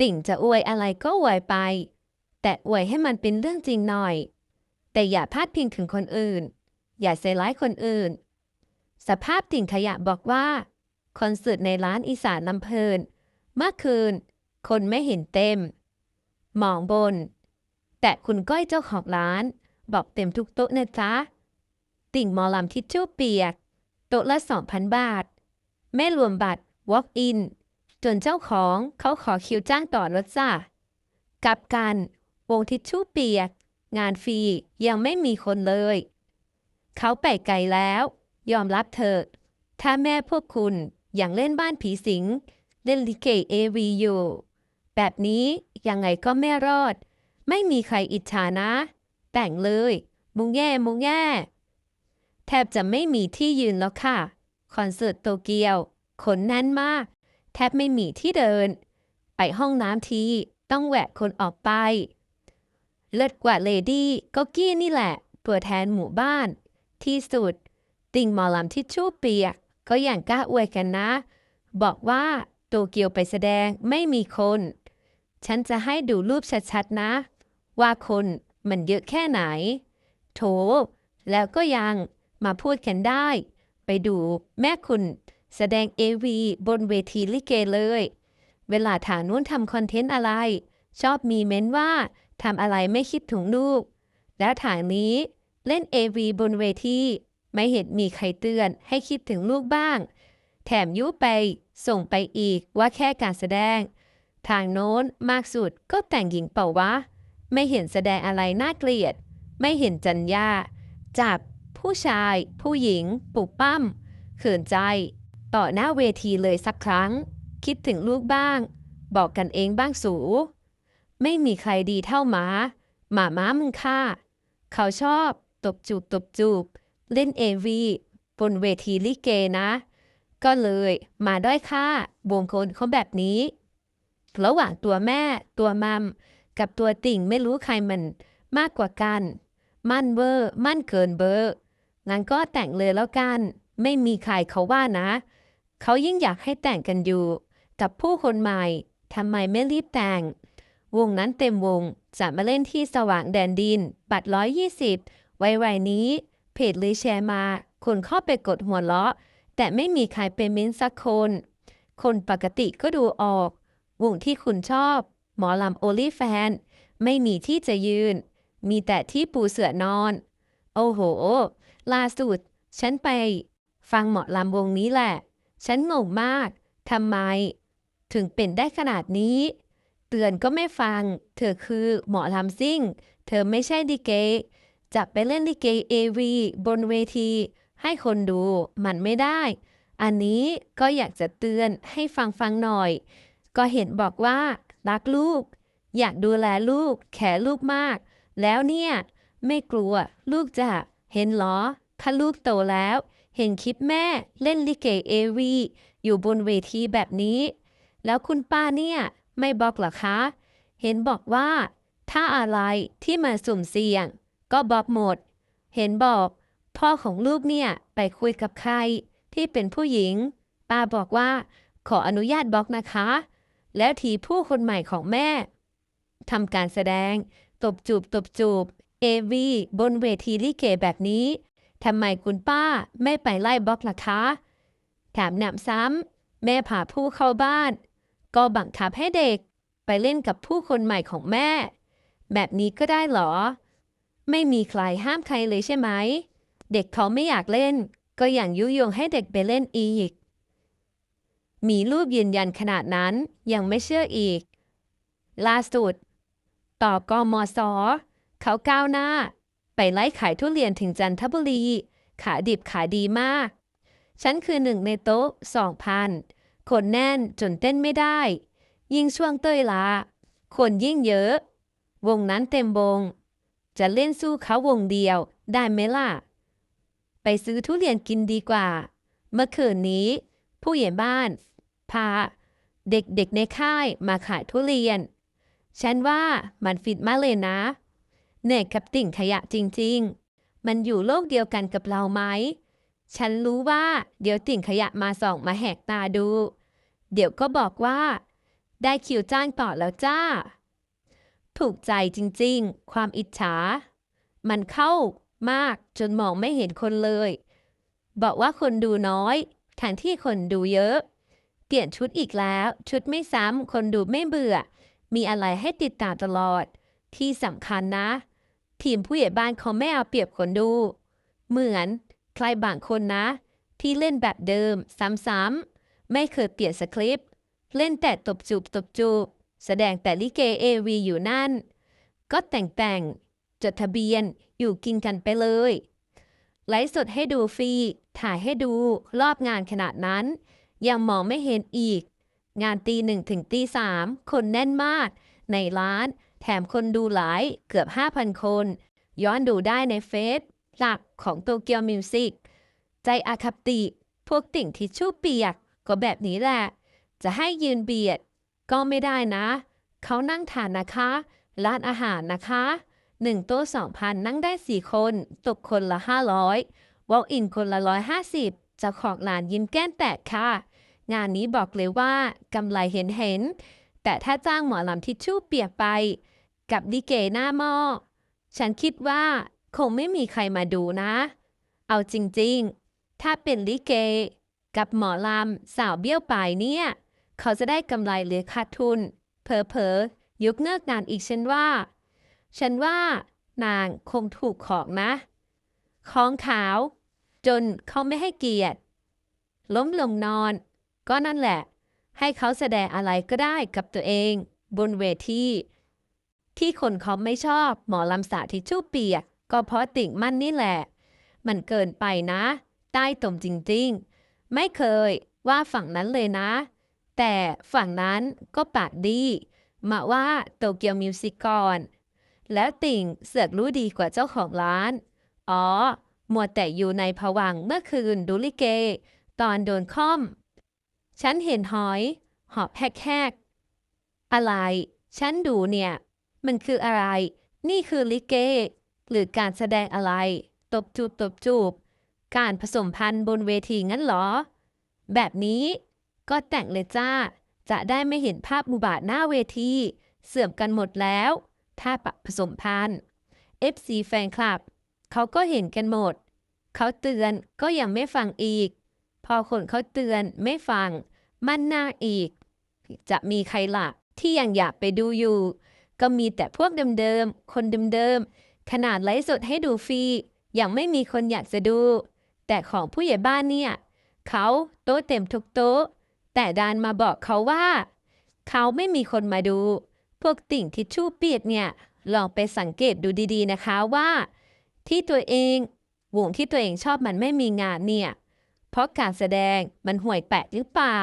ติ่งจะอวยอะไรก็อวยไป แต่อวยให้มันเป็นเรื่องจริงหน่อย แต่อย่าพาดพิงถึงคนอื่น อย่าใส่ร้ายคนอื่น สภาพติ่งขยะบอกว่าคอนเสิร์ตในร้านอีสานลำเพลิน เมื่อคืน คนไม่เห็นเต็ม มองบน แต่คุณก้อยเจ้าของร้าน บอกเต็มทุกโต๊ะนะจ๊ะ ติ่งมอลำทิชชู่เปียก โต๊ะละ 2,000 บาท ไม่รวมบัตร walk in จนเจ้าของเขาขอคิวจ้างต่อรถจ้ะกลับกันวงทิชชู่เปียก งานฟรียังไม่มีคนเลย เขาไปไกลแล้ว ยอมรับเถอะถ้าแม่พวกคุณอย่างเล่นบ้านผีสิง เล่นลิเกเอวีอยู่แบบนี้ยังไงก็ไม่รอด ไม่มีใครอิจฉานะแต่งเลย มุงแย่มุงแย่แทบจะไม่มีที่ยืนแล้วค่ะ คอนเสิร์ตโตเกียวคนแน่นมาก แทบไม่มีที่เดิน ไปห้องน้ำทีต้องแหวกคนออกไป เลิศกว่าเลดี้ก็กี้นี่แหละ ตัวแทนหมู่บ้าน ที่สุด ติ่งหมอลำที่ชู่เปียก ก็อย่างกล้าอวยกันนะ บอกว่าโตเกียวไปแสดงไม่มีคน ฉันจะให้ดูรูปชัดๆนะ ว่าคนมันเยอะแค่ไหน โถ แล้วก็ยังมาพูดกันได้ ไปดูแม่คุณ แสดงเอวีบนเวทีลิเกเลย เวลาถานู้นทำคอนเทนต์อะไร ชอบมีเม้นว่าทำอะไรไม่คิดถึงลูก แล้วถางนี้เล่น AV บนเวทีไม่เห็นมีใครเตือนให้คิดถึงลูกบ้าง แถมยุไปส่งไปอีกว่าแค่การแสดง ทางโน้นมากสุดก็แต่งหญิงเป่าวะ ไม่เห็นแสดงอะไรน่าเกลียด ไม่เห็นจัญญาจับ ผู้ชาย ผู้หญิง ปุกปั้มเขินใจ ต่อหน้าเวทีเลยสักครั้ง คิดถึงลูกบ้าง บอกกันเองบ้างสู ไม่มีใครดีเท่าหมา หมาม้ามึงค่าเขาชอบ ตบจูบตบจูบ เล่นเอวีบนเวทีลิเกนะ ก็เลยมาด้อยค่าวงคนเขาแบบนี้ ระหว่างตัวแม่ ตัวมัม กับตัวติ่งไม่รู้ใครมันมากกว่ากัน มั่นเวอร์ มั่นเกินเบอร์งั้นก็แต่งเลยแล้วกัน ไม่มีใครเขาว่านะ เขายิ่งอยากให้แต่งกันอยู่ กับผู้คนใหม่ทำไมไม่รีบแต่ง วงนั้นเต็มวงจะมาเล่นที่สว่างแดนดิน บัตรร้อยยี่สิบไวๆนี้ เพจเลยแชร์มา คนเข้าไปกดหัวเราะ แต่ไม่มีใครเป็นเม้นสักคน คนปกติก็ดูออก วงที่คุณชอบ หมอลำโอลี่แฟน ไม่มีที่จะยืน มีแต่ที่ปูเสื่อนอน โอ้โห ล่าสุด ฉันไป ฟังหมอลำวงนี้แหละ ฉันงงมาก ทำไม ถึงเป็นได้ขนาดนี้ เตือนก็ไม่ฟัง เธอคือหมอลำซิ่ง เธอไม่ใช่ลิเกจะไปเล่นลิเกเอวีบนเวที ให้คนดูมันไม่ได้ อันนี้ก็อยากจะเตือนให้ฟังฟังหน่อย ก็เห็นบอกว่า รักลูก อยากดูแลลูก แขลูกมาก แล้วเนี่ย ไม่กลัว ลูกจะเห็นเหรอถ้าลูกโตแล้ว เห็นคลิปแม่เล่นลิเกเอวีอยู่บนเวทีแบบนี้ แล้วคุณป้าเนี่ยไม่บอกเหรอคะ เห็นบอกว่า ถ้าอะไรที่มาสุ่มเสี่ยง ก็บอกหมด เห็นบอก พ่อของลูกเนี่ยไปคุยกับใครที่เป็นผู้หญิง ป้าบอกว่า ขออนุญาตบอกนะคะ แล้วทีผู้คนใหม่ของแม่ทำการแสดง ตบจูบตบจูบเอวีบนเวทีลิเกแบบนี้ ทำไมคุณป้าไม่ไปไล่บล็อกล่ะคะ แถมหนำซ้ำแม่พาผู้เข้าบ้าน ก็บังคับให้เด็กไปเล่นกับผู้คนใหม่ของแม่ แบบนี้ก็ได้เหรอ ไม่มีใครห้ามใครเลยใช่ไหม เด็กเขาไม่อยากเล่น ก็อย่างยุยงให้เด็กไปเล่นอีก มีรูปยืนยันขนาดนั้นยังไม่เชื่ออีก ล่าสุด ต่อกอมอสอเขาก้าวหน้า ไปไล่ขายทุเรียนถึงจันทบุรี ขาดิบขาดีมาก ฉันคือหนึ่งในโต๊ะสองพันคนแน่นจนเต้นไม่ได้ ยิ่งช่วงเต้ยลา คนยิ่งเยอะ วงนั้นเต็มวง จะเล่นสู้เขาวงเดียวได้ไหมล่ะ ไปซื้อทุเรียนกินดีกว่า เมื่อคืนนี้ ผู้ใหญ่บ้าน พา เด็กๆในค่ายมาขายทุเรียน ฉันว่ามันฟิตมากเลยนะ เน่กับติ่งขยะจริง ๆ มันอยู่โลกเดียวกันกับเราไหม ฉันรู้ว่า เดี๋ยวติ่งขยะมาส่องมาแหกตาดู เดี๋ยวก็บอกว่า ได้คิวจ้างต่อแล้วจ้า ถูกใจจริงๆ ความอิจฉา มันเข้ามากจนมองไม่เห็นคนเลย บอกว่าคนดูน้อยแทนที่คนดูเยอะ เปลี่ยนชุดอีกแล้ว ชุดไม่ซ้ำคนดูไม่เบื่อ มีอะไรให้ติดตามตลอด ที่สำคัญนะ ทีมผู้ใหญ่บ้านเขาไม่เอาเปรียบคนดู เหมือนใครบางคนนะ ที่เล่นแบบเดิม ซ้ำๆ ไม่เคยเปลี่ยนสคริปต์ เล่นแต่ตบจูบตบจูบ แสดงแต่ลิเกเอวีอยู่นั่น ก็แต่งแต่งจดทะเบียนอยู่กินกันไปเลยไลฟ์สดให้ดูฟรี ถ่ายให้ดูรอบงานขนาดนั้น ยังมองไม่เห็นอีก งานตีหนึ่งถึงตีสามคนแน่นมาก ในร้าน ถมคนดูหลายเกือบ 5,000 คน ย้อนดูได้ในเฟซหลักของโตเกียวมิวสิกใจอาคติ พวกติ่งทิชชู่เปียกก็แบบนี้แหละ จะให้ยืนเบียด ก็ไม่ได้นะ เขานั่งทานนะคะ ร้านอาหารนะคะหนึ่งโต๊ะสองพันนั่งได้สี่คน ตกคนละห้าร้อยวอล์กอินคนละร้อยห้าสิบเจ้าของร้านยิ้มแก้มแตกค่ะ งานนี้บอกเลยว่ากำไรเห็นเห็นๆแต่ถ้าจ้างหมอลำทิชชู่เปียกไป กับดิเกหน้าหม้อ ฉันคิดว่าคงไม่มีใครมาดูนะ เอาจริงๆ ถ้าเป็นลิเก กับหมอลำสาวเบี้ยวปลายเนี่ย เขาจะได้กำไรหรือขาดทุน เพอเพอๆยกเลิกงานอีกฉันว่า ฉันว่านางคงถูกของนะ ของขาว จนเขาไม่ให้เกียรติ ล้มลงนอน ก็นั่นแหละ ให้เขาแสดงอะไรก็ได้กับตัวเอง บนเวที ที่คนเขาไม่ชอบหมอลำสาทิชชู่เปียกก็เพราะติ่งมันนี่แหละ มันเกินไปนะ ใต้ตมจริงๆ ไม่เคยว่าฝั่งนั้นเลยนะ แต่ฝั่งนั้นก็ปากดี มาว่าโตเกียวมิวสิกก่อน แล้วติ่งเสือกรู้ดีกว่าเจ้าของร้าน อ๋อ มัวแต่อยู่ในผวังเมื่อคืนดูลิเก ตอนโดนค่อม ฉันเห็นหอย หอบแฮกๆ อะไร ฉันดูเนี่ย มันคืออะไร นี่คือลิเก หรือการแสดงอะไร ตบจูบตบจูบ การผสมพันธุ์บนเวทีงั้นหรอ แบบนี้ก็แต่งเลยจ้า จะได้ไม่เห็นภาพมุบาทหน้าเวที เสื่อมกันหมดแล้ว ถ้าปะผสมพันธุ์ FC แฟนคลับ เขาก็เห็นกันหมด เขาเตือนก็ยังไม่ฟังอีก พอคนเขาเตือนไม่ฟัง มั่นหน้าอีก จะมีใครล่ะที่ยังอยากไปดูอยู่ ก็มีแต่พวกเดิมๆ คนเดิมๆ ขนาดไลฟ์สดให้ดูฟรี ยังไม่มีคนอยากจะดู แต่ของผู้ใหญ่บ้านเนี่ย เขาโต๊ะเต็มทุกโต๊ะ แต่ดานมาบอกเขาว่า เขาไม่มีคนมาดู พวกติ่งทิชชู่เปียกเนี่ย ลองไปสังเกตดูดีๆนะคะว่า ที่ตัวเองวงที่ตัวเองชอบมันไม่มีงานเนี่ย เพราะการแสดงมันห่วยแปลกหรือเปล่า